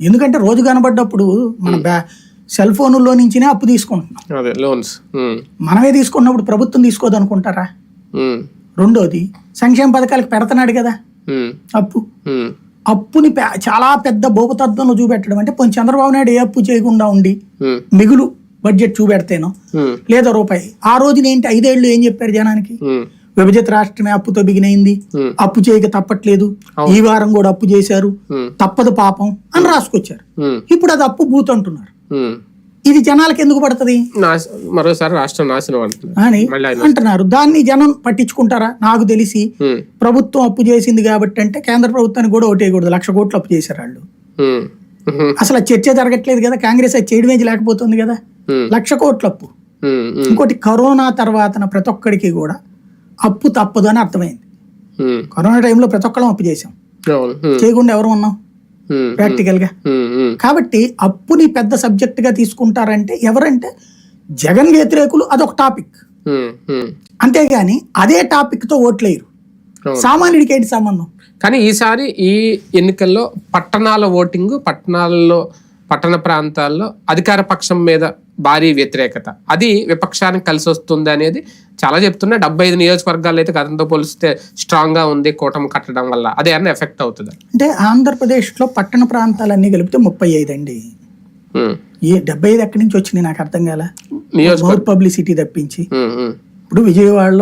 ఎందుకంటే రోజు కనబడ్డప్పుడు మన బ్యా సెల్ ఫోనుల్లో నుంచినే అప్పు తీసుకుంటున్నాం. లోన్స్. మనమే తీసుకున్నప్పుడు ప్రభుత్వం తీసుకోదు అనుకుంటారా? రెండోది సంక్షేమ పథకాలకు పెడుతున్నాడు కదా. అప్పు. అప్పుని చాలా పెద్ద భూపతత్వంలో చూపెట్టడం అంటే కొంచెం చంద్రబాబు నాయుడు ఏ అప్పు చేయకుండా ఉండి మిగులు బడ్జెట్ చూపెడితేనో లేదా రూపాయి. ఆ రోజున ఏంటి ఐదేళ్ళు ఏం చెప్పారు జనానికి? విభజిత రాష్ట్రమే అప్పుతో బిగినైంది. అప్పు చేయక తప్పట్లేదు. ఈ వారం కూడా అప్పు చేశారు. తప్పదు పాపం అని రాసుకొచ్చారు. ఇప్పుడు అది అప్పు బూత్ అంటున్నారు. ఇది జనాలకు ఎందుకు పడుతుంది? మరోసారి రాష్ట్రం నాశనం అంటున్నారు. అని అంటున్నారు. దాన్ని జనం పట్టించుకుంటారా? నాకు తెలిసి ప్రభుత్వం అప్పు చేసింది కాబట్టి అంటే కేంద్ర ప్రభుత్వానికి కూడా ఓటేయకూడదు లక్ష కోట్లు అప్పు చేశారు వాళ్ళు. అసలు చర్చ జరగట్లేదు కదా. కాంగ్రెస్ అది చేయడమే లేకపోతుంది కదా. లక్ష కోట్ల అప్పు ఇంకోటి కరోనా తర్వాతన ప్రతి ఒక్కడికి కూడా అప్పు తప్పదు అని అర్థమైంది. కరోనా టైంలో ప్రతి ఒక్కళ్ళం అప్పు చేసాం చేయకుండా ఎవరు ఉన్నాం? ప్రాక్టికల్గా కాబట్టి అప్పుని పెద్ద సబ్జెక్ట్గా తీసుకుంటారంటే ఎవరంటే జగన్ వ్యతిరేకులు అదొక టాపిక్. అంతేగాని అదే టాపిక్తో ఓట్లేరు అవును. సామాన్యుడికి ఏంటి సంబంధం? కానీ ఈసారి ఈ ఎన్నికల్లో పట్టణాల ఓటింగ్ పట్టణాల్లో పట్టణ ప్రాంతాల్లో అధికార పక్షం మీద భారీ వ్యతిరేకత. అది విపక్షానికి కలిసి వస్తుంది అనేది చాలా చెప్తున్నా. డెబ్బై ఐదు నియోజకవర్గాలు అయితే గతంతో పోలిస్తే స్ట్రాంగ్గా ఉంది కూటమి కట్టడం వల్ల. అదే అన్న ఎఫెక్ట్ అవుతుంది? అంటే ఆంధ్రప్రదేశ్లో పట్టణ ప్రాంతాలన్నీ కలిపితే ముప్పై ఐదు అండి. ఏ డెబ్బై ఐదు ఎక్కడి నుంచి వచ్చినాయి నాకు అర్థం కాల? పబ్లిసిటీ తప్పించి. ఇప్పుడు విజయవాడలో